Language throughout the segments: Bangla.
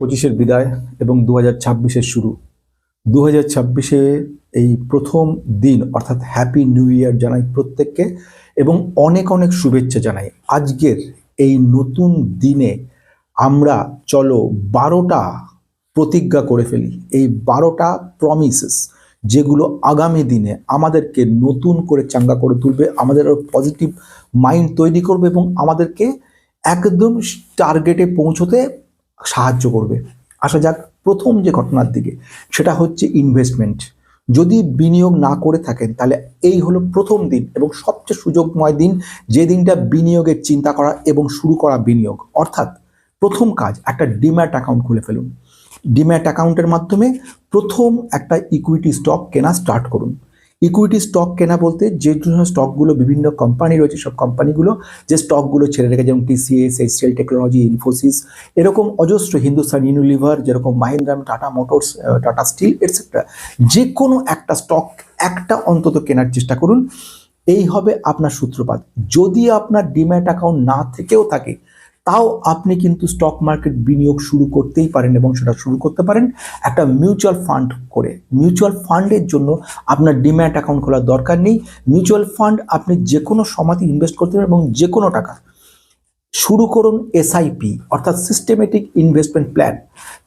পঁচিশের বিদায় এবং দু হাজার ছাব্বিশের শুরু। দু হাজার ছাব্বিশে এই প্রথম দিন, অর্থাৎ হ্যাপি নিউ ইয়ার জানাই প্রত্যেককে এবং অনেক অনেক শুভেচ্ছা জানাই। আজকের এই নতুন দিনে আমরা, চলো, বারোটা প্রতিজ্ঞা করে ফেলি। এই বারোটা প্রমিসেস যেগুলো আগামী দিনে আমাদেরকে নতুন করে চাঙ্গা করে তুলবে, আমাদের পজিটিভ মাইন্ড তৈরি করবে এবং আমাদেরকে একদম টার্গেটে পৌঁছতে সাহায্য করবে। আসা যাক প্রথম যে ঘটনার দিকে, সেটা হচ্ছে ইনভেস্টমেন্ট যদি বিনিয়োগ না করে থাকেন, তাহলে এই হলো প্রথম দিন এবং সবচেয়ে সুযোগময় দিন, যে দিনটা বিনিয়োগের চিন্তা করা এবং শুরু করা বিনিয়োগ। অর্থাৎ প্রথম কাজ, একটা ডিম্যাট অ্যাকাউন্ট খুলে ফেলুন। ডিম্যাট অ্যাকাউন্টের মাধ্যমে প্রথম একটা ইকুইটি স্টক কেনা স্টার্ট করুন। ইকুইটি স্টক কেনা বলতে যে স্টকগুলো বিভিন্ন কোম্পানি রয়েছে, সব কোম্পানিগুলো যে স্টকগুলো ছেড়ে রেখে যেমন টিসিএস এসিএল টেকনোলজি ইনফোসিস এরকম অজস্র হিন্দুস্তান ইউনিলিভার যেরকম Mahindra Tata Motors Tata steel etcetera যে কোনো একটা স্টক একটা অন্তত কেনার চেষ্টা করুন। এই হবে আপনার সূত্রপাত। যদি আপনার ডিম্যাট অ্যাকাউন্ট না থেকেও থাকে তাও আপনি কিন্তু স্টক মার্কেট বিনিয়োগ শুরু করতেই পারেন এবং সেটা শুরু করতে পারেন একটা মিউচুয়াল ফান্ড করে। মিউচুয়াল ফান্ডের জন্য আপনার ডিম্যাট অ্যাকাউন্ট খোলার দরকার নেই। মিউচুয়াল ফান্ড আপনি যে কোনো সময়তে ইনভেস্ট করতে পারেন এবং যে কোনো টাকা। শুরু করুন এসআইপি অর্থাৎ সিস্টেমেটিক ইনভেস্টমেন্ট প্ল্যান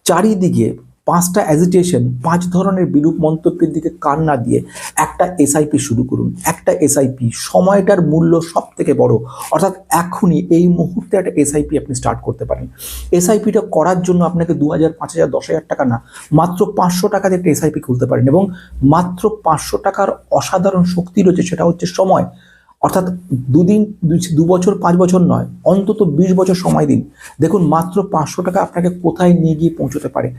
চারিদিকে পাঁচটা অ্যাজিটেশন পাঁচ ধরনের বিরূপ মন্তব্যের দিকে কান না দিয়ে একটা এসআইপি শুরু করুন। একটা এসআইপি সময়টার মূল্য সব থেকে বড়। অর্থাৎ এখনই এই মুহূর্তে একটা এসআইপি আপনি স্টার্ট করতে পারেন। এসআইপিটা করার জন্য আপনাকে দু হাজার পাঁচ হাজার দশ হাজার টাকা না, মাত্র পাঁচশো টাকা দিয়ে একটা এসআইপি খুলতে পারেন। এবং মাত্র পাঁচশো টাকার অসাধারণ শক্তি রয়েছে, সেটা হচ্ছে সময়। অর্থাৎ দুদিন দু বছর, পাঁচ বছর নয়, অন্তত বিশ বছর সময় দিন। দেখুন, মাত্র পাঁচশো টাকা আপনাকে কোথায় নিয়ে গিয়ে পৌঁছতে পারে?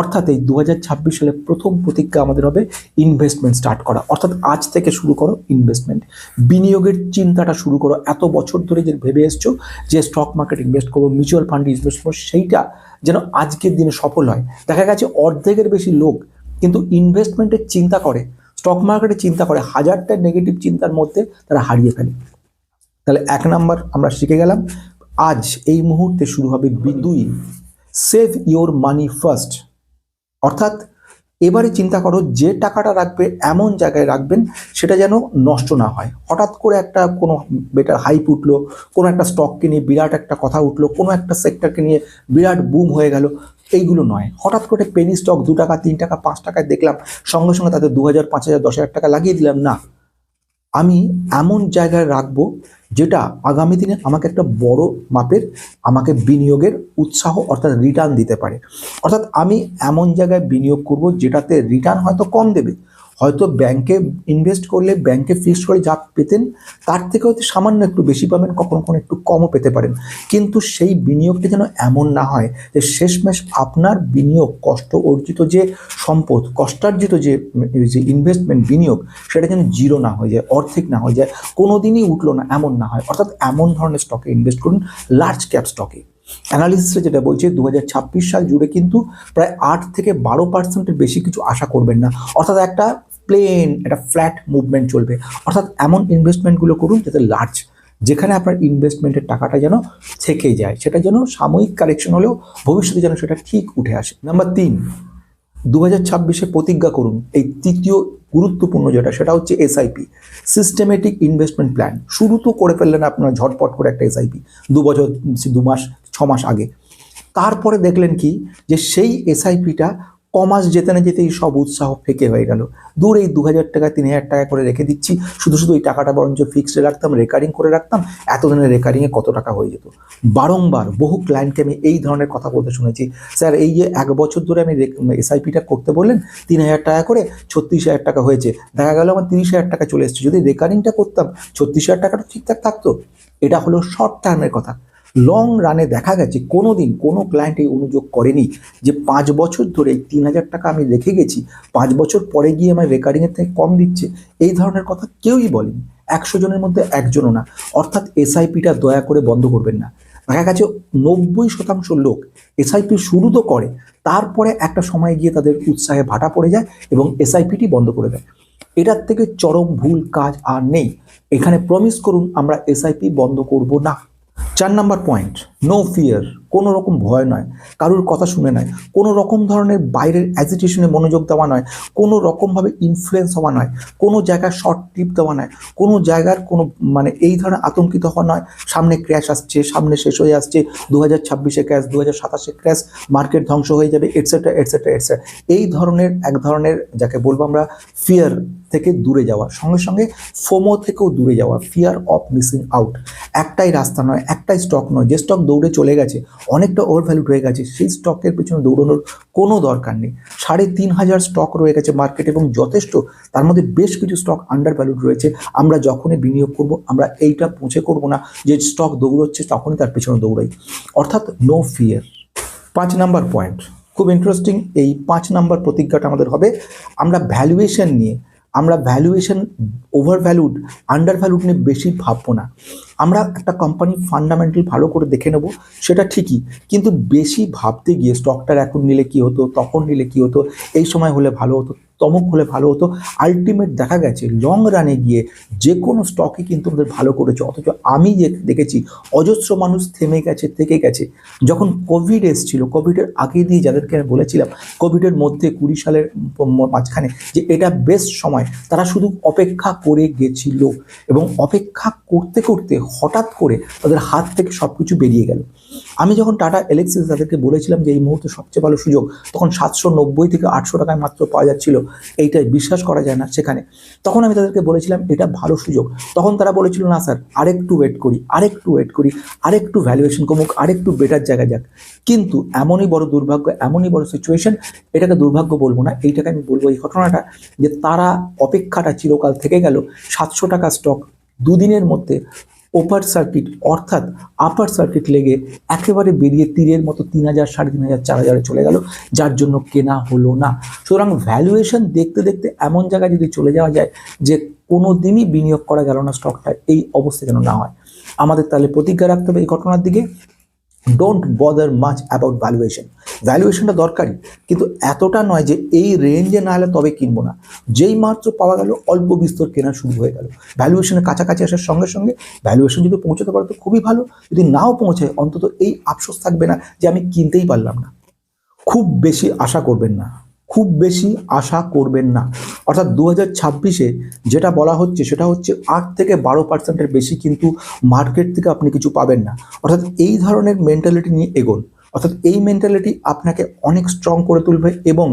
অর্থাৎ এই দু হাজার ছাব্বিশ সালে প্রথম প্রতিজ্ঞা আমাদের হবে ইনভেস্টমেন্ট স্টার্ট করা। অর্থাৎ আজ থেকে শুরু করো ইনভেস্টমেন্ট বিনিয়োগের চিন্তাটা শুরু করো। এত বছর ধরে যে ভেবে এসছো যে স্টক মার্কেট ইনভেস্ট করব মিউচুয়াল ফান্ডে ইনভেস্ট করব, সেইটা যেন আজকের দিনে সফল হয়। দেখা গেছে, অর্ধেকের বেশি লোক কিন্তু ইনভেস্টমেন্টের চিন্তা করে। স্টক মার্কেটে চিন্তা করে হাজারটা নেগেটিভ চিন্তার মধ্যে তারা হারিয়ে ফেলে। তাহলে এক নাম্বার আমরা শিখে গেলাম, আজ এই মুহূর্তে শুরু হবে বি- দুই সেভ ইওর মানি ফার্স্ট অর্থাৎ এবারে চিন্তা করো যে টাকাটা রাখবে, এমন জায়গায় রাখবেন, সেটা যেন নষ্ট না হয়। হঠাৎ করে একটা কোনো বেটার হাইপ উঠল, কোনো একটা স্টককে নিয়ে বিরাট একটা কথা উঠল, কোনো একটা সেক্টরকে নিয়ে বিরাট বুম হয়ে গেল। এইগুলো নয়। হঠাৎ করে পেনি স্টক দু টাকা, তিন টাকা, পাঁচ টাকায় দেখলাম, সঙ্গে সঙ্গে তাদের দু হাজার পাঁচ হাজার দশ হাজার টাকা লাগিয়ে দিলাম। না, আমি এমন জায়গায় রাখব যেটা আগামী দিনে আমাকে একটা বড় মাপের, আমাকে বিনিয়োগের উৎসাহ অর্থাৎ রিটার্ন দিতে পারে। অর্থাৎ আমি এমন জায়গায় বিনিয়োগ করব যেটাতে রিটার্ন হয়তো কম দেবে হয়তো ব্যাংকে ইনভেস্ট করলে ব্যাংকে ফিক্সড করে যা পেতেন, তার থেকে হয়তো সামান্য একটু বেশি পাবেন, কখনো কখনো একটু কমও পেতে পারেন। কিন্তু সেই বিনিয়োগটা যেন এমন না হয় যে শেষমেশ আপনার বিনিয়োগ, কষ্ট অর্জিত যে সম্পদ, কষ্টার্জিত যে যে ইনভেস্টমেন্ট বিনিয়োগ, সেটা যেন জিরো না হয়ে যায়, অর্ধেক না হয়ে যায় কোনো দিনই উঠল না, এমন না হয়। অর্থাৎ এমন ধরনের স্টকে ইনভেস্ট করুন লার্জ ক্যাপ স্টকে অ্যানালিসিসে যেটা বলছে দু হাজার ছাব্বিশ সাল জুড়ে কিন্তু প্রায় আট থেকে বারো পার্সেন্টের বেশি কিছু আশা করবেন না। অর্থাৎ একটা প্লেন একটা ফ্ল্যাট মুভমেন্ট চলবে। অর্থাৎ এমন ইনভেস্টমেন্টগুলো করুন যাতে লার্জ যেখানে আপনার ইনভেস্টমেন্টের টাকাটা যেন থেকে যায়, সেটা যেন সাময়িক কারেকশন হলেও ভবিষ্যতে যেন সেটা ঠিক উঠে আসে। নাম্বার তিন দু হাজার ছাব্বিশে প্রতিজ্ঞা করুন। এই তৃতীয় গুরুত্বপূর্ণ যেটা, সেটা হচ্ছে এসআইপি সিস্টেমেটিক ইনভেস্টমেন্ট প্ল্যান শুরু তো করে ফেললেন আপনার ঝটপট করে একটা এসআইপি দু বছর, দু মাস, ছ মাস আগে। তারপরে দেখলেন কি? যে সেই এসআইপিটা কমাস যেতে না যেতেই সব উৎসাহ ফেকে হয়ে গেল। দূর এই দু হাজার টাকা, তিন হাজার টাকা করে রেখে দিচ্ছি। শুধু শুধু এই টাকাটা বরঞ্চ ফিক্সডে রাখতাম রেকারিং করে রাখতাম। এতদিনের রেকারিংয়ে কত টাকা হয়ে যেত? বারংবার বহু ক্লায়েন্টকে আমি এই ধরনের কথা বলতে শুনেছি। স্যার, এই যে এক বছর ধরে আমি এসআইপিটা করতে বললেন, তিন হাজার টাকা করে ছত্রিশ হাজার টাকা হয়েছে। দেখা গেল আমার তিরিশ হাজার টাকা চলে এসেছে। যদি রেকারিংটা করতাম, ছত্রিশ হাজার টাকাটা ঠিকঠাক থাকতো। এটা হলো শর্ট টার্মের কথা। লং রানে দেখা গেছে কোনো দিন কোনো ক্লায়েন্ট এই অনুযোগ করেনি যে পাঁচ বছর ধরে তিন হাজার টাকা আমি রেখে গেছি, পাঁচ বছর পরে গিয়ে আমার রেকারিংয়ের থেকে কম দিচ্ছে, এই ধরনের কথা কেউই বলেনি। একশো জনের মধ্যে একজনও না। অর্থাৎ এসআইপিটা দয়া করে বন্ধ করবেন না। দেখা গেছে নব্বই শতাংশ লোক এসআইপি শুরু তো করে, তারপরে একটা সময় গিয়ে তাদের উৎসাহে ভাটা পড়ে যায় এবং এসআইপিটি বন্ধ করে দেয়। এটার থেকে চরম ভুল কাজ আর নেই। এখানে প্রমিস করুন, আমরা এসআইপি বন্ধ করব না। চার নাম্বার পয়েন্ট নো ফিয়ার কোনো রকম ভয় নয়, কারোর কথা শুনে নয়, কোনো রকম ধরনের বাইরের অ্যাজিটেশনে মনোযোগ দেওয়া নয়, কোনো রকমভাবে ইনফ্লুয়েন্স হওয়া নয়, কোনো জায়গায় শর্ট টিপ দেওয়া নয়, কোনো জায়গার কোনো মানে এই ধরনের আতঙ্কিত হওয়া নয়, সামনে ক্র্যাশ আসছে, সামনে শেষ হয়ে আসছে দু হাজার ছাব্বিশে ক্র্যাশ দু হাজার সাতাশে ক্র্যাশ মার্কেট ধ্বংস হয়ে যাবে এটসেট্রা এটসেট্রা এটসেট্রা এই ধরনের, এক ধরনের যাকে বলব আমরা ফিয়ার থেকে দূরে যাওয়া, সঙ্গে সঙ্গে ফোমো থেকেও দূরে যাওয়া ফিয়ার অফ মিসিং আউট একটাই রাস্তা নয়, একটাই স্টক নয়, যে স্টক দৌড়ে চলে গেছে, অনেকটা ওভার ভ্যালুড হয়ে গেছে। সেই স্টকের পেছনে দৌড়ানোর কোনো দরকার নেই। সাড়ে তিন হাজার স্টক রয়ে গেছে মার্কেট এবং যথেষ্ট, তার মধ্যে বেশ কিছু স্টক আন্ডার ভ্যালুড রয়েছে। আমরা যখনই বিনিয়োগ করব, আমরা এইটা পৌঁছে করব না যে স্টক দৌড়চ্ছে, তখনই তার পেছনে দৌড়াই। অর্থাৎ নো ফিয়ার পাঁচ নাম্বার পয়েন্ট খুব ইন্টারেস্টিং এই পাঁচ নাম্বার প্রতিজ্ঞাটা আমাদের হবে। আমরা ভ্যালুয়েশন নিয়ে, আমরা valuation over valued under valued নিয়ে বেশি ভাববো না। আমরা একটা কোম্পানি ফান্ডামেন্টাল ভালো করে দেখে নেব, সেটা ঠিকই। কিন্তু বেশি ভাবতে গিয়ে স্টকটার এখন নিলে কি হতো, তখন নিলে কি হতো, এই সময় হলে ভালো হতো, তমক হলে ভালো হতো আলটিমেট দেখা গেছে লং রানে গিয়ে যে কোনো স্টকই কিন্তু আমাদের ভালো করেছে। অথচ আমি যে দেখেছি, অজস্র মানুষ থেমে গেছে, থেকে গেছে। যখন কোভিড এসেছিল কোভিডের আগে দিয়ে যাদেরকে আমি বলেছিলাম কোভিডের মধ্যে কুড়ি সালের মাঝখানে যে এটা বেস্ট সময়, তারা শুধু অপেক্ষা করে গেছিল। এবং অপেক্ষা করতে করতে হঠাৎ করে তাদের হাত থেকে সব কিছু বেরিয়ে গেল। আমি যখন টাটা এলেক্সিস তাদেরকে বলেছিলাম যে এই মুহূর্তে সবচেয়ে ভালো সুযোগ, তখন সাতশো নব্বই থেকে আটশো টাকায় মাত্র পাওয়া যাচ্ছিল। এইটাই বিশ্বাস করা যায় না সেখানে। তখন আমি তাদেরকে বলেছিলাম, এটা ভালো সুযোগ। তখন তারা বলেছিল, না স্যার, আরেকটু ওয়েট করি, আরেকটু ওয়েট করি, আরেকটু ভ্যালুয়েশন কমুক, আরেকটু বেটার জায়গায় যাক। কিন্তু এমনই বড় দুর্ভাগ্য, এমনই বড় সিচুয়েশন এটাকে দুর্ভাগ্য বলব না, এইটাকে আমি বলব এই ঘটনাটা যে তারা অপেক্ষাটা চিরকাল থেকে গেল। সাতশো টাকা স্টক দুদিনের মধ্যে ওপার সার্কিট অর্থাৎ আপার সার্কিট লেগে একেবারে বেরিয়ে তীরের মতো তিন হাজার, সাড়ে তিন হাজার, চার হাজারে চলে গেল, যার জন্য কেনা হলো না। সুতরাং ভ্যালুয়েশন দেখতে দেখতে এমন জায়গায় যদি চলে যাওয়া যায় যে কোনো দিনই বিনিয়োগ করা গেল না স্টকটা এই অবস্থা যেন না হয়। আমাদের তাহলে প্রতিজ্ঞা রাখতে হবে এই ঘটনার দিকে। Don't bother much about valuation ভ্যালুয়েশনটা দরকারি কিন্তু এতটা নয় যে এই রেঞ্জে না হলে তবে কিনবো না। যেই মাত্র পাওয়া গেল, অল্প বিস্তর কেনা শুরু হয়ে গেল। ভ্যালুয়েশনের কাছাকাছি আসার সঙ্গে সঙ্গে ভ্যালুয়েশন যদি পৌঁছতে পারে তো খুবই ভালো। যদি নাও পৌঁছায়, অন্তত এই আফসোস থাকবে না যে আমি কিনতেই পারলাম না। খুব বেশি আশা করবেন না। খুব বেশি আশা করবেন না। অর্থাৎ দু হাজার ছাব্বিশে যেটা বলা হচ্ছে সেটা হচ্ছে আট থেকে বারো পার্সেন্টের বেশি কিন্তু মার্কেট থেকে আপনি কিছু পাবেন না। অর্থাৎ এই ধরনের মেন্টালিটি নিয়ে এগোন। অর্থাৎ এই মেন্টালিটি আপনাকে অনেক স্ট্রং করে তুলবে এবং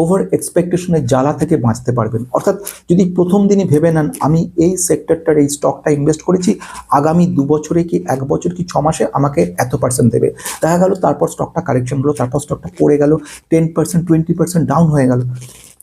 ওভার এক্সপেকটেশনের জ্বালা থেকে বাঁচতে পারবেন। অর্থাৎ যদি প্রথম দিনই ভেবে নেন, আমি এই সেক্টরটার এই স্টকটা ইনভেস্ট করেছি, আগামী দু বছরে কি, এক বছর কি, ছ মাসে আমাকে এত পার্সেন্ট দেবে। দেখা গেল তারপর স্টকটা কারেকশন হলো, তারপর স্টকটা পড়ে গেল ten percent twenty percent down হয়ে গেল।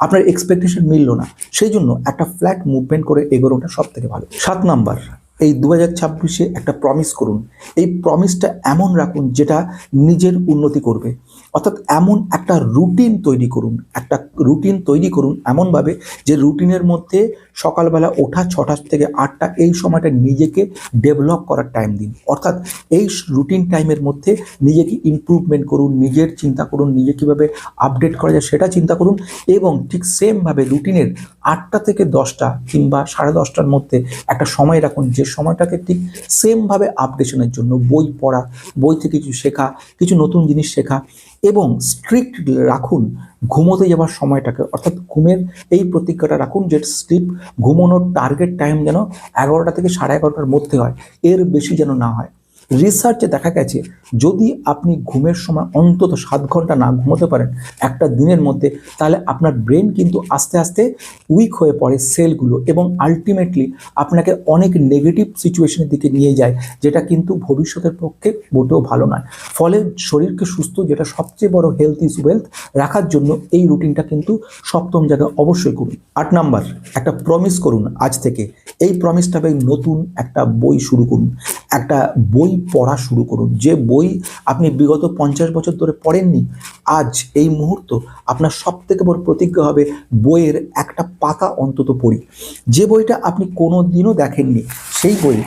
আপনার এক্সপেকটেশন মিললো না। সেই জন্য একটা ফ্ল্যাট মুভমেন্ট করে এগোনোটা সব থেকে ভালো। সাত নাম্বার এই দু হাজার ছাব্বিশে একটা প্রমিস করুন। এই প্রমিসটা এমন রাখুন যেটা নিজের উন্নতি করবে। অর্থাৎ এমন একটা রুটিন তৈরি করুন, একটা রুটিন তৈরি করুন এমনভাবে যে রুটিনের মধ্যে সকালবেলা ওঠা ছটা থেকে আটটা এই সময়টা নিজেকে ডেভেলপ করার টাইম দিন। অর্থাৎ এই রুটিন টাইমের মধ্যে নিজেকে ইমপ্রুভমেন্ট করুন, নিজের চিন্তা করুন, নিজে কীভাবে আপডেট করা যায় সেটা চিন্তা করুন এবং ঠিক সেমভাবে রুটিনের আটটা থেকে দশটা কিংবা সাড়ে দশটার মধ্যে একটা সময় রাখুন, যে সময়টাকে ঠিক সেমভাবে আপডেশনের জন্য বই পড়া, বই থেকে কিছু শেখা, কিছু নতুন জিনিস শেখা এবং স্ট্রিক্ট রাখুন ঘুমোতে যাওয়ার সময়টাকে। অর্থাৎ ঘুমের এই প্রতিজ্ঞাটা রাখুন যে স্লিপ ঘুমানোর টার্গেট টাইম যেন এগারোটা থেকে সাড়ে এগারোটার মধ্যে হয়। এর বেশি যেন না হয়। রিসার্চে দেখা গেছে, যদি আপনি ঘুমের সময় অন্তত সাত ঘণ্টা না ঘুমোতে পারেন একটা দিনের মধ্যে, তাহলে আপনার ব্রেন কিন্তু আস্তে আস্তে উইক হয়ে পড়ে সেলগুলো এবং আলটিমেটলি আপনাকে অনেক নেগেটিভ সিচুয়েশনের দিকে নিয়ে যায়, যেটা কিন্তু ভবিষ্যতের পক্ষে মোটেও ভালো নয়। ফলে শরীরকে সুস্থ, যেটা সবচেয়ে বড় হেলথ ইজ ওয়েলথ রাখার জন্য এই রুটিনটা কিন্তু সপ্তম জায়গায় অবশ্যই করুন। আট নাম্বার, একটা প্রমিস করুন আজ থেকে। এই প্রমিসটা নতুন একটা বই শুরু করুন। একটা বই পড়া শুরু করুন। যে বই আপনি বিগত পঞ্চাশ বছর ধরে পড়েননি, আজ এই মুহূর্ত আপনার সব থেকে বড় প্রতিজ্ঞা হবে বইয়ের একটা পাতা অন্তত পড়ি। যে বইটা আপনি কোনো দিনও দেখেননি, সেই বই,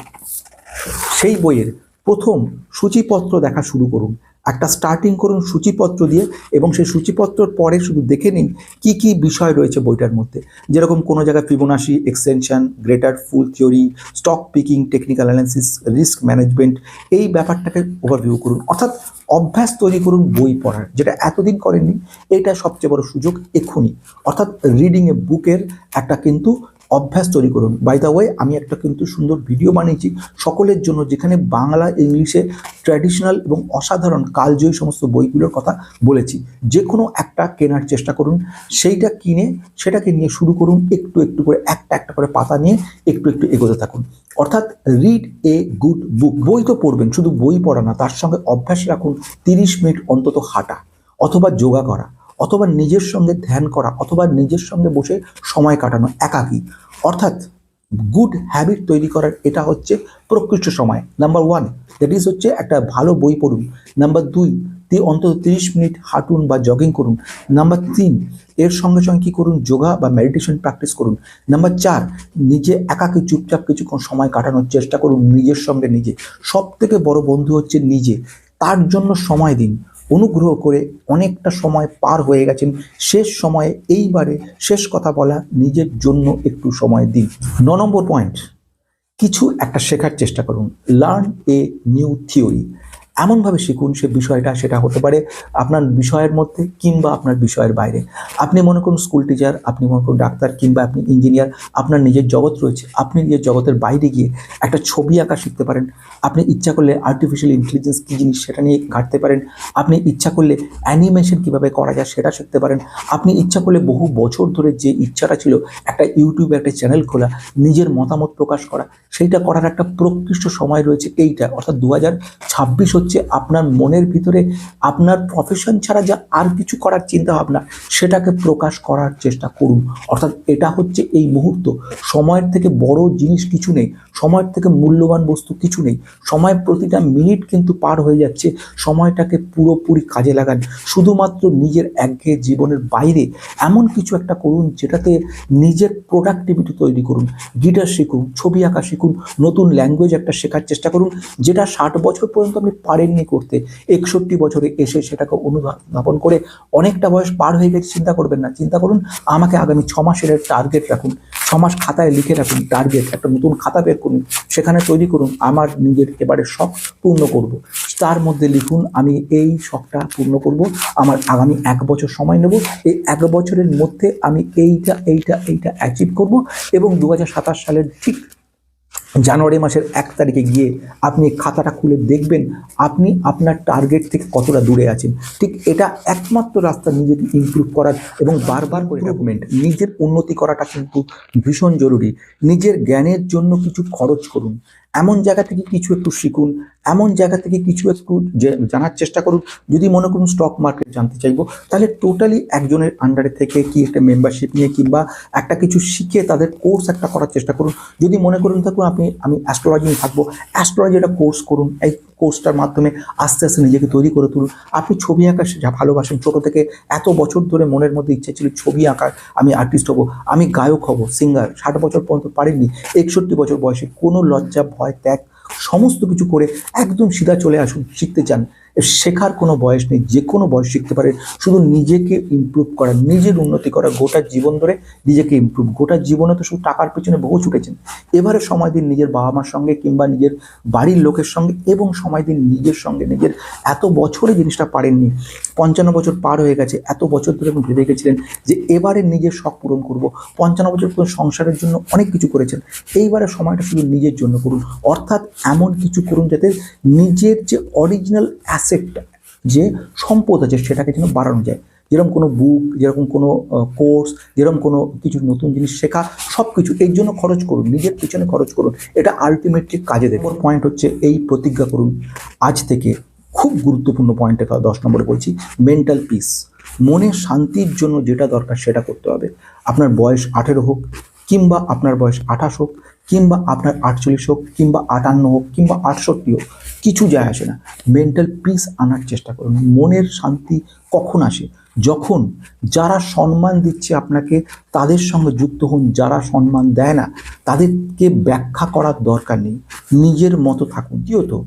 সেই বইয়ের প্রথম সূচিপত্র দেখা শুরু করুন। একটা স্টার্টিং করুন সূচিপত্র দিয়ে এবং সেই সূচিপত্রর পরে শুধু দেখে নিন কি কি বিষয় রয়েছে বইটার মধ্যে। যেরকম কোনো জায়গায় Fibonacci extension greater fool theory stock picking technical analysis risk management এই ব্যাপারটাকে ওভারভিউ করুন। অর্থাৎ অভ্যাস তৈরি করুন বই পড়ার, যেটা এতদিন করেননি, এটা সবচেয়ে বড় সুযোগ এক্ষুনি অর্থাৎ রিডিং এ বুকের একটা কিন্তু অভ্যাস তৈরি করুন। বাই দ্য ওয়ে আমি একটা কিন্তু সুন্দর ভিডিও বানিয়েছি। সকলের জন্য যেখানে বাংলা, ইংলিশে ট্র্যাডিশনাল এবং অসাধারণ কালজয়ী সমস্ত বইগুলোর কথা বলেছি। যে কোনো একটা কেনার চেষ্টা করুন। সেইটা কিনে সেটাকে নিয়ে শুরু করুন। একটু একটু করে, একটা একটা করে পাতা নিয়ে একটু একটু এগোতে থাকুন। অর্থাৎ রিড এ গুড বুক বই তো পড়বেন, শুধু বই পড়া না, তার সঙ্গে অভ্যাস রাখুন। তিরিশ মিনিট অন্তত হাঁটা অথবা যোগা করা। অথবা নিজের সঙ্গে ধ্যান করা অথবা নিজের সঙ্গে বসে সময় কাটানো, একাকী। অর্থাৎ গুড হ্যাবিট তৈরি করার এটা হচ্ছে প্রকৃষ্ট সময়। নাম্বার ওয়ান দ্যাট ইজ হচ্ছে একটা ভালো বই পড়ুন। নাম্বার দুই অন্তত তিরিশ মিনিট হাঁটুন বা জগিং করুন। নাম্বার তিন, এর সঙ্গে সঙ্গে কী করুন? যোগা বা মেডিটেশন প্র্যাকটিস করুন। নাম্বার চার, নিজে একাকে চুপচাপ কিছুক্ষণ সময় কাটানোর চেষ্টা করুন নিজের সঙ্গে নিজে। সব থেকে বড় বন্ধু হচ্ছে নিজে। তার জন্য সময় দিন। অনুগ্রহ করে অনেকটা সময় পার হয়ে গেছেন। শেষ সময়ে এইবারে শেষ কথা বলা নিজের জন্য একটু সময় দিন। ন নম্বর পয়েন্ট কিছু একটা শেখার চেষ্টা করুন। লার্ন এ নিউ থিওরি এমনভাবে শিখুন সে বিষয়টা, সেটা হতে পারে আপনার বিষয়ের মধ্যে কিংবা আপনার বিষয়ের বাইরে। আপনি মনে করুন স্কুল টিচার আপনি মনে করুন ডাক্তার কিংবা আপনি ইঞ্জিনিয়ার আপনার নিজের জগৎ রয়েছে, আপনি নিজের জগতের বাইরে গিয়ে একটা ছবি আঁকা শিখতে পারেন। আপনি ইচ্ছা করলে আর্টিফিশিয়াল ইন্টেলিজেন্স কী জিনিস সেটা নিয়ে ঘাঁটতে পারেন। আপনি ইচ্ছা করলে অ্যানিমেশন কীভাবে করা যায় সেটা শিখতে পারেন। আপনি ইচ্ছা করলে বহু বছর ধরে যে ইচ্ছাটা ছিল, একটা ইউটিউবে একটা চ্যানেল খোলা, নিজের মতামত প্রকাশ করা, সেইটা করার একটা প্রকৃষ্ট সময় রয়েছে এইটা, অর্থাৎ দু হাজার ছাব্বিশ আপনার মনের ভিতরে আপনার প্রফেশন ছাড়া যা আর কিছু করার চিন্তা ভাবনা, সেটাকে প্রকাশ করার চেষ্টা করুন। অর্থাৎ এটা হচ্ছে এই মুহূর্ত। সময়ের থেকে বড় জিনিস কিছু নেই। সময়ের থেকে মূল্যবান বস্তু কিছু নেই। সময় প্রতিটা মিনিট কিন্তু পার হয়ে যাচ্ছে। সময়টাকে পুরোপুরি কাজে লাগান। শুধুমাত্র নিজের একঘেয়ে জীবনের বাইরে এমন কিছু একটা করুন, যেটাতে নিজের প্রোডাক্টিভিটি তৈরি করুন। গিটার শিখুন, ছবি আঁকা শিখুন, নতুন ল্যাঙ্গুয়েজ একটা শেখার চেষ্টা করুন, যেটা ষাট বছর পর্যন্ত আপনি পারেননি করতে। একষট্টি বছরে এসে সেটাকে অনুধাবন করে অনেকটা বয়স পার হয়ে গেছে, চিন্তা করবেন না। চিন্তা করুন, আমাকে আগামী ছ মাসের টার্গেট রাখুন। ছ মাস খাতায় লিখে রাখুন টার্গেট একটা নতুন খাতা বের করুন, সেখানে তৈরি করুন, আমার নিজের এবারে শখ পূর্ণ করব। তার মধ্যে লিখুন, আমি এই শখটা পূর্ণ করব, আমার আগামী এক বছর সময় নেব, এই এক বছরের মধ্যে আমি এইটা এইটা এইটা অ্যাচিভ করব এবং দু হাজার সাতাশ সালের ঠিক জানুয়ারি মাসের এক তারিখে গিয়ে আপনি খাতাটা খুলে দেখবেন আপনি আপনার টার্গেট থেকে কতটা দূরে আছেন। ঠিক এটা একমাত্র রাস্তা নিজেকে ইমপ্রুভ করার এবং বারবার করে ডকুমেন্ট নিজের উন্নতি করাটা কিন্তু ভীষণ জরুরি। নিজের জ্ঞানের জন্য কিছু খরচ করুন। এমন জায়গা থেকে কিছু একটু শিখুন, এমন জায়গা থেকে কিছু একটু জানার চেষ্টা করুন। যদি মনে করুন স্টক মার্কেট জানতে চাইব, তাহলে টোটালি একজনের আন্ডারে থেকে কি একটা মেম্বারশিপ নিয়ে কিংবা একটা কিছু শিখে তাদের কোর্স একটা করার চেষ্টা করুন। যদি মনে করুন থাকুন আপনি, আমি অ্যাস্ট্রোলজি নিয়ে থাকব অ্যাস্ট্রোলজি একটা কোর্স করুন, এই কোর্সটার মাধ্যমে আস্তে আস্তে নিজেকে তৈরি করে তুলুন। আপনি ছবি আঁকা যা ভালোবাসেন, ছোটো থেকে এত বছর ধরে মনের মধ্যে ইচ্ছে ছিল ছবি আঁকার, আমি আর্টিস্ট হব, আমি গায়ক হব সিঙ্গার ষাট বছর পর্যন্ত পারিনি, একষট্টি বছর বয়সে কোনো লজ্জা ভয় ত্যাগ সমস্ত কিছু করে একদম সিধা চলে আসুন শিখতে চান। শেখার কোনো বয়স নেই, যে কোনো বয়স শিখতে পারে। শুধু নিজেকে ইমপ্রুভ করা, নিজের উন্নতি করা, গোটা জীবন ধরে নিজেকে ইমপ্রুভ গোটা জীবনে তো শুধু টাকার পেছনে বহু ছুটেছেন। এবারে সময় দিন নিজের বাবা মার সঙ্গে কিংবা নিজের বাড়ির লোকের সঙ্গে এবং সময় দিন নিজের সঙ্গে নিজের। এত বছরে জিনিসটা পারেননি। পঞ্চান্ন বছর পার হয়ে গেছে। এত বছর ধরে আপনি ভেবে গেছিলেন যে এবারে নিজের শখ পূরণ করব। পঞ্চান্ন বছর পর্যন্ত সংসারের জন্য অনেক কিছু করেছেন। এইবারে সময়টা শুধু নিজের জন্য করুন। অর্থাৎ এমন কিছু করুন যাতে নিজের যে অরিজিনাল অ্যাসেটটা যে সম্পদ আছে সেটাকে যেন বাড়ানো যায়। যেরকম কোনো বুক যেরকম কোনো কোর্স যেরকম কোনো কিছু নতুন জিনিস শেখা সব কিছু এর জন্য খরচ করুন, নিজের পিছনে খরচ করুন। এটা আলটিমেটলি কাজে দেবে। পয়েন্ট হচ্ছে এই প্রতিজ্ঞা করুন। আজ থেকে খুব গুরুত্বপূর্ণ পয়েন্টে দশ নম্বরে বলছি মেন্টাল পিস মনের শান্তির জন্য যেটা দরকার সেটা করতে হবে। আপনার বয়স আঠেরো হোক কিংবা আপনার বয়স আঠাশ হোক, কিংবা আপনার আটচল্লিশ হোক, কিংবা আটান্ন হোক, কিংবা আটষট্টি হোক, কিছু যায় আসে না। মেন্টাল পিস আনার চেষ্টা করুন। মনের শান্তি কখন আসে? যখন যারা সম্মান দিচ্ছে আপনাকে, তাদের সঙ্গে যুক্ত হন, যারা সম্মান দেয় না, তাদেরকে ব্যাখ্যা করার দরকার নেই। নিজের মতো থাকুন। দ্বিতীয়ত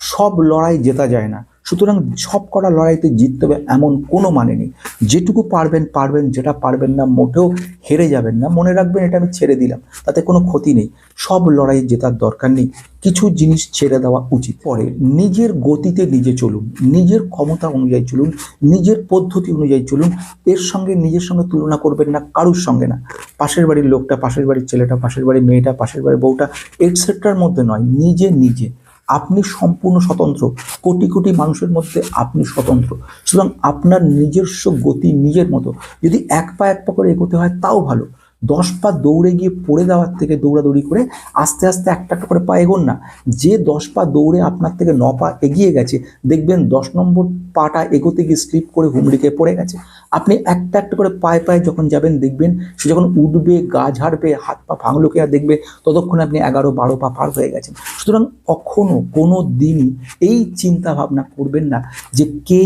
সব লড়াই জেতা যায় না। সুতরাং সব কটা লড়াইতে জিততে হবে এমন কোনো মানে নেই। যেটুকু পারবেন পারবেন, যেটা পারবেন না, মোটেও হেরে যাবেন না। মনে রাখবেন, এটা আমি ছেড়ে দিলাম, তাতে কোনো ক্ষতি নেই। সব লড়াই জেতার দরকার নেই। কিছু জিনিস ছেড়ে দেওয়া উচিত। পরে নিজের গতিতে নিজে চলুন, নিজের ক্ষমতা অনুযায়ী চলুন, নিজের পদ্ধতি অনুযায়ী চলুন। এর সঙ্গে, নিজের সঙ্গে তুলনা করবেন না, কারুর সঙ্গে না। পাশের বাড়ির লোকটা, পাশের বাড়ির ছেলেটা, পাশের বাড়ির মেয়েটা, পাশের বাড়ির বউটা এটসেট্রার মধ্যে নয়, নিজে নিজে। আপনি সম্পূর্ণ স্বতন্ত্র। কোটি কোটি মানুষের মধ্যে আপনি স্বতন্ত্র। সুতরাং আপনার নিজস্ব গতি নিজের মতো। যদি এক পা এক পা করে এগোতে হয়, তাও ভালো। দশ পা দৌড়ে গিয়ে পড়ে দেওয়ার থেকে দৌড়াদৌড়ি করে আস্তে আস্তে একটা একটা করে পা এগোন না। যে দশ পা দৌড়ে আপনার থেকে ন পা এগিয়ে গেছে, দেখবেন দশ নম্বর পাটা এগোতে গিয়ে স্লিপ করে হুমড়িকে পড়ে গেছে। আপনি একটা একটা করে পায়ে পায়ে যখন যাবেন, দেখবেন সে যখন উঠবে, গা ঝাড়বে, হাত পা ভাঙলোকে আর দেখবে, ততক্ষণ আপনি এগারো বারো পা পার হয়ে গেছেন। সুতরাং কখনো কোনো দিনই এই চিন্তা ভাবনা করবেন না যে কে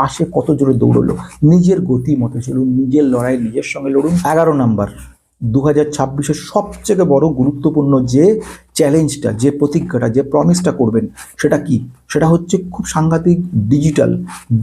পাশে কত জোরে দৌড়লো। নিজের গতি মতো চলুন, নিজের লড়াই, নিজের সঙ্গে লড়ুন। এগারো নাম্বার দু হাজার ছাব্বিশের সবথেকে বড় গুরুত্বপূর্ণ যে চ্যালেঞ্জটা, যে প্রতিজ্ঞাটা, যে প্রমিসটা করবেন, সেটা কি? সেটা হচ্ছে খুব সাংঘাতিক ডিজিটাল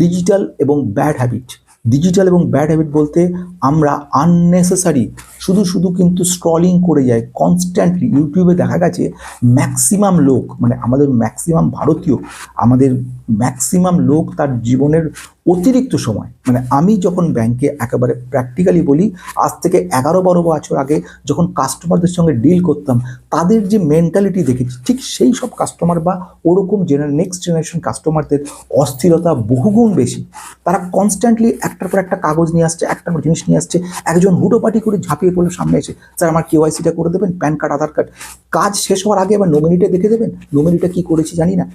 ডিজিটাল এবং ব্যাড হ্যাবিট ডিজিটাল এবং ব্যাড হ্যাবিট বলতে আমরা আননেসেসারি শুধু শুধু কিন্তু স্ট্রলিং করে যায় কনস্ট্যান্টলি ইউটিউবে দেখা গেছে ম্যাক্সিমাম লোক মানে আমাদের ম্যাক্সিমাম ভারতীয়, আমাদের ম্যাক্সিমাম লোক তার জীবনের অতিরিক্ত সময়। মানে আমি যখন ব্যাংকে একেবারে প্র্যাকটিক্যালি বলি, আজ থেকে এগারো বারো বছর আগে যখন কাস্টমারদের সঙ্গে ডিল করতাম, তাদের যে মেন্টালিটি দেখেছি, ঠিক সেই সব কাস্টমার বা ওরকম জেনার নেক্সট জেনারেশন কাস্টমারদের অস্থিরতা বহুগুণ বেশি। তারা কনস্ট্যান্টলি একটার পর একটা কাগজ নিয়ে আসছে একটার পর জিনিস নিয়ে আসছে, একজন হুটোপাটি করে ঝাঁপিয়ে পড়ল সামনে এসে, স্যার, আমার কেওয়াইসিটা করে দেবেন, প্যান কার্ড, আধার কার্ড? কাজ শেষ হওয়ার আগে আবার নমিনিটা দেখে দেবেন নমিনিটা কী করেছি জানি না।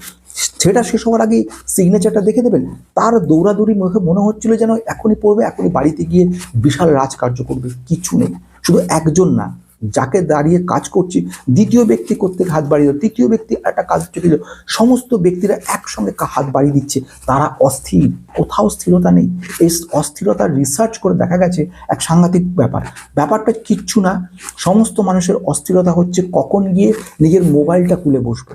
সেটা শেষ হওয়ার আগেই সিগনেচারটা দেখে দেবেন, তার দৌড়াদৌড়ি মুখে মনে হচ্ছিল যেন এখনই পড়বে, এখনই বাড়িতে গিয়ে বিশাল রাজকার্য করবে, কিছু নেই। শুধু একজন না, যাকে দাঁড়িয়ে কাজ করছি, দ্বিতীয় ব্যক্তি করতে হাত বাড়িয়ে তৃতীয় ব্যক্তি একটা কাজ চলে সমস্ত ব্যক্তিরা একসঙ্গে হাত বাড়িয়ে দিচ্ছে। তারা অস্থির, কোথাও স্থিরতা নেই। এই অস্থিরতার রিসার্চ করে দেখা গেছে এক সাংঘাতিক ব্যাপার। ব্যাপারটা কিচ্ছু না, সমস্ত মানুষের অস্থিরতা হচ্ছে কখন গিয়ে নিজের মোবাইলটা খুলে বসবো।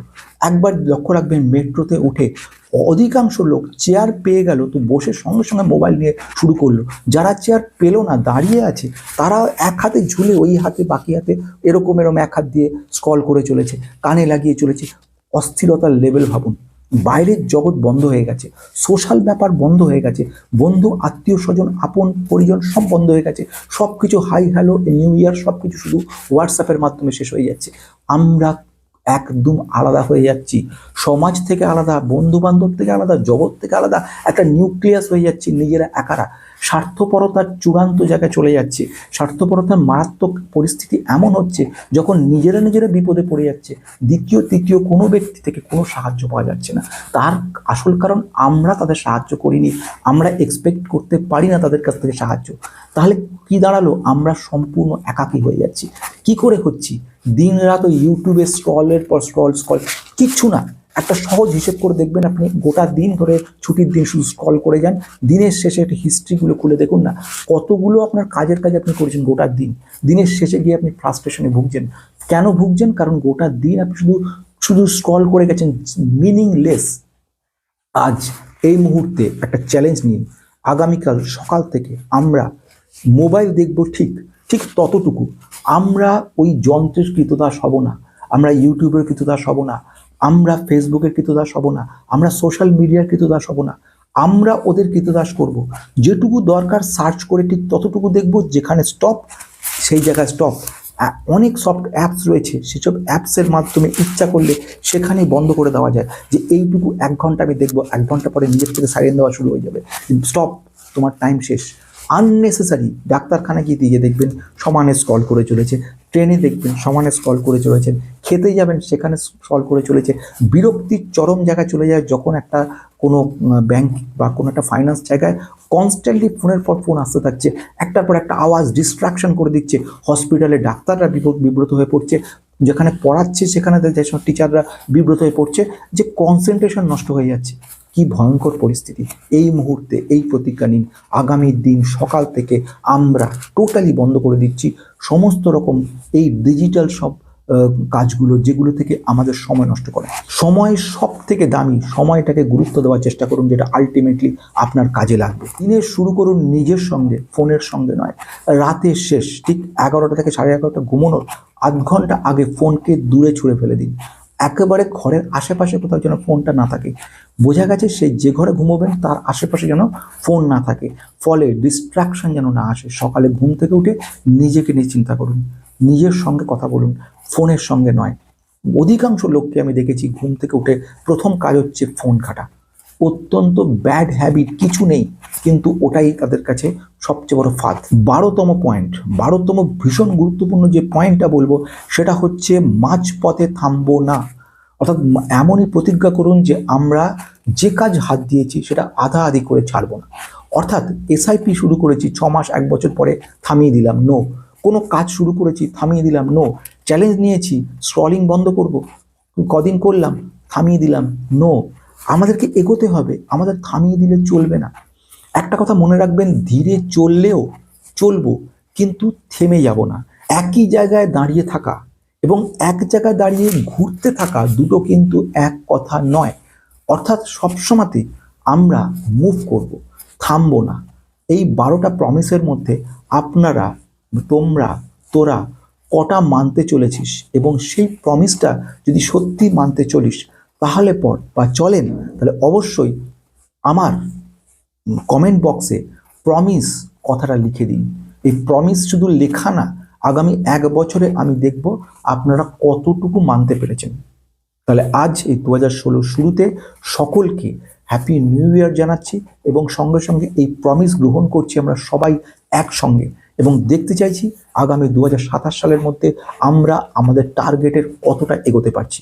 একবার লক্ষ্য রাখবেন, মেট্রোতে উঠে অধিকাংশ লোক চেয়ার পেয়ে গেল, তো বসে সঙ্গে সঙ্গে মোবাইল নিয়ে শুরু করল। যারা চেয়ার পেল না, দাঁড়িয়ে আছে, তারা এক হাতে ঝুলে ওই হাতে বাকি হাতে এরকম এরকম এক হাত দিয়ে স্কল করে চলেছে, কানে লাগিয়ে চলেছে। অস্থিরতার লেভেল ভাবুন। বাইরের জগৎ বন্ধ হয়ে গেছে সোশ্যাল ব্যাপার বন্ধ হয়ে গেছে, বন্ধু, আত্মীয় স্বজন, আপন, পরিজন সব বন্ধ হয়ে গেছে। সব কিছু হাই হ্যালো নিউ ইয়ার সব কিছু শুধু হোয়াটসঅ্যাপের মাধ্যমে শেষ হয়ে যাচ্ছে। আমরা একদম আলাদা হয়ে যাচ্ছি। সমাজ থেকে আলাদা বন্ধু বান্ধব থেকে আলাদা, জগৎ থেকে আলাদা, একটা নিউক্লিয়াস হয়ে যাচ্ছি নিজেরা একারা। স্বার্থপরতার চূড়ান্ত জায়গায় চলে যাচ্ছে। স্বার্থপরতার মারাত্মক পরিস্থিতি এমন হচ্ছে, যখন নিজেরা নিজেরা বিপদে পড়ে যাচ্ছে, দ্বিতীয়, তৃতীয় কোনো ব্যক্তি থেকে কোনো সাহায্য পাওয়া যাচ্ছে না। তার আসল কারণ আমরা তাদের সাহায্য করিনি, আমরা এক্সপেক্ট করতে পারি না তাদের কাছ থেকে সাহায্য। তাহলে কি দাঁড়াল? আমরা সম্পূর্ণ একাকী হয়ে যাচ্ছি। কি করে হচ্ছি? দিন রাত ইউটিউবে স্ক্রলের পর স্ক্রল স্ক্রল কিচ্ছু না। একটা সহজ হিসেব করে দেখবেন আপনি গোটা দিন ধরে ছুটির দিন শুধু স্ক্রল করে যান। দিনের শেষে একটা হিস্ট্রিগুলো খুলে দেখুন না। কতগুলো আপনার কাজের কাজ আপনি করেছেন গোটা দিন? দিনের শেষে গিয়ে আপনি ফ্রাস্ট্রেশনে ভুগছেন। কেন ভুগছেন? কারণ গোটা দিন আপনি শুধু শুধু স্ক্রল করে গেছেন মিনিংলেস আজ এই মুহূর্তে একটা চ্যালেঞ্জ নিন। আগামীকাল সকাল থেকে আমরা মোবাইল দেখব ঠিক ঠিক ততটুকু। আমরা ওই যন্ত্রের কৃতদাস হব না। আমরা ইউটিউবের কৃতদাস হব না। আমরা ফেসবুকের কৃতদাস হব না, আমরা সোশ্যাল মিডিয়ার কৃতদাস হব না, আমরা ওদের কৃতদাস করব। যেটুকু দরকার সার্চ করে ঠিক ততটুকু দেখব, যেখানে স্টপ সেই জায়গায় স্টপ অনেক সফট অ্যাপস রয়েছে, সেসব অ্যাপসের মাধ্যমে ইচ্ছা করলে সেখানেই বন্ধ করে দেওয়া যায়। যে এইটুকু এক ঘণ্টা আমি দেখব, এক ঘণ্টা পরে নিজের থেকে সাইলেন দেওয়া শুরু হয়ে যাবে। স্টপ তোমার টাইম শেষ। আননেসেসারি ডাক্তারখানা গিয়ে দিয়ে দেখবেন, সমানে স্কল করে চলেছে। ট্রেনে দেখবেন, সমানে স্ক্রল করে চলেছেন খেতে যাবেন, সেখানে স্ক্রল করে চলেছে। বিরক্তির চরম জায়গায় চলে যায় যখন একটা কোনো ব্যাংক বা কোনো একটা ফাইন্যান্স জায়গায় কনস্ট্যান্টলি ফোনের পর ফোন আসতে থাকছে। একটার পর একটা আওয়াজ ডিস্ট্রাকশন করে দিচ্ছে। হসপিটালে ডাক্তাররা বিব্রত হয়ে পড়ছে। যেখানে পড়াচ্ছে, সেখানে যেসব টিচাররা বিব্রত হয়ে পড়ছে। যে কনসেন্ট্রেশন নষ্ট হয়ে যাচ্ছে। কি ভয়ঙ্কর পরিস্থিতি। এই মুহূর্তে এই প্রতিজ্ঞা নিন। আগামী দিন সকাল থেকে আমরা টোটালি বন্ধ করে দিচ্ছি। সমস্ত রকম এই ডিজিটাল সব কাজগুলো যেগুলো থেকে আমাদের সময় নষ্ট করে। সময় সব থেকে দামি, সময়টাকে গুরুত্ব দেওয়ার চেষ্টা করুন যেটা আলটিমেটলি আপনার কাজে লাগবে। দিনের শুরু করুন নিজের সঙ্গে, ফোনের সঙ্গে নয়। রাতের শেষ, ঠিক এগারোটা থেকে সাড়ে এগারোটা ঘুমানোর আধ ঘণ্টা আগে ফোনকে দূরে ছুঁড়ে ফেলে দিন। একেবারে ঘরের আশেপাশে কোথাও যেন ফোনটা না থাকে। বোঝা গেছে সে যে ঘরে ঘুমোবেন তার আশেপাশে যেন ফোন না থাকে। ফলে ডিস্ট্রাকশন যেন না আসে। সকালে ঘুম থেকে উঠে নিজেকে নিয়ে চিন্তা করুন। নিজের সঙ্গে কথা বলুন। ফোনের সঙ্গে নয়। অধিকাংশ লোককে আমি দেখেছি ঘুম থেকে উঠে প্রথম কাজ হচ্ছে ফোন ঘাটা। অত্যন্ত ব্যাড হ্যাবিট কিছু নেই, কিন্তু ওটাই তাদের কাছে সবচেয়ে বড় ফাঁদ। বারোতম পয়েন্ট বারোতম ভীষণ গুরুত্বপূর্ণ যে পয়েন্টটা বলব, সেটা হচ্ছে মাঝপথে থামবো না। অর্থাৎ এমনই প্রতিজ্ঞা করুন যে আমরা যে কাজ হাত দিয়েছি, সেটা আধা আধি করে ছাড়বো না। অর্থাৎ এসআইপি শুরু করেছি ছ মাস, এক বছর পরে থামিয়ে দিলাম নো কোনো কাজ শুরু করেছি, থামিয়ে দিলাম নো চ্যালেঞ্জ নিয়েছি স্ক্রলিং বন্ধ করব, কদিন করলাম, থামিয়ে দিলাম নো আমাদেরকে এগোতে হবে, আমাদের থামিয়ে দিলে চলবে না। একটা কথা মনে রাখবেন, ধীরে চললেও চলবো, কিন্তু থেমে যাব না। একই জায়গায় দাঁড়িয়ে থাকা এবং এক জায়গায় দাঁড়িয়ে ঘুরতে থাকা দুটো কিন্তু এক কথা নয়। অর্থাৎ সবসময়তে আমরা মুভ করব, থামবো না। এই বারোটা প্রমিসের মধ্যে আপনারা, তোমরা, তোরা কটা মানতে চলেছিস এবং সেই প্রমিসটা যদি সত্যি মানতে চলিস তাহলে পর বা চলেন, তাহলে অবশ্যই আমার কমেন্ট বক্সে প্রমিস কথাটা লিখে দিন। এই প্রমিস শুধু লেখা না, আগামী এক বছরে আমি দেখব আপনারা কতটুকু মানতে পেরেছেন। তাহলে আজ এই দু হাজার শুরুতে সকলকে হ্যাপি নিউ ইয়ার জানাচ্ছি এবং সঙ্গে সঙ্গে এই প্রমিস গ্রহণ করছি আমরা সবাই একসঙ্গে। এবং দেখতে চাইছি আগামী দু হাজার সাতাশ সালের মধ্যে আমরা আমাদের টার্গেটের কতটা এগোতে পারছি।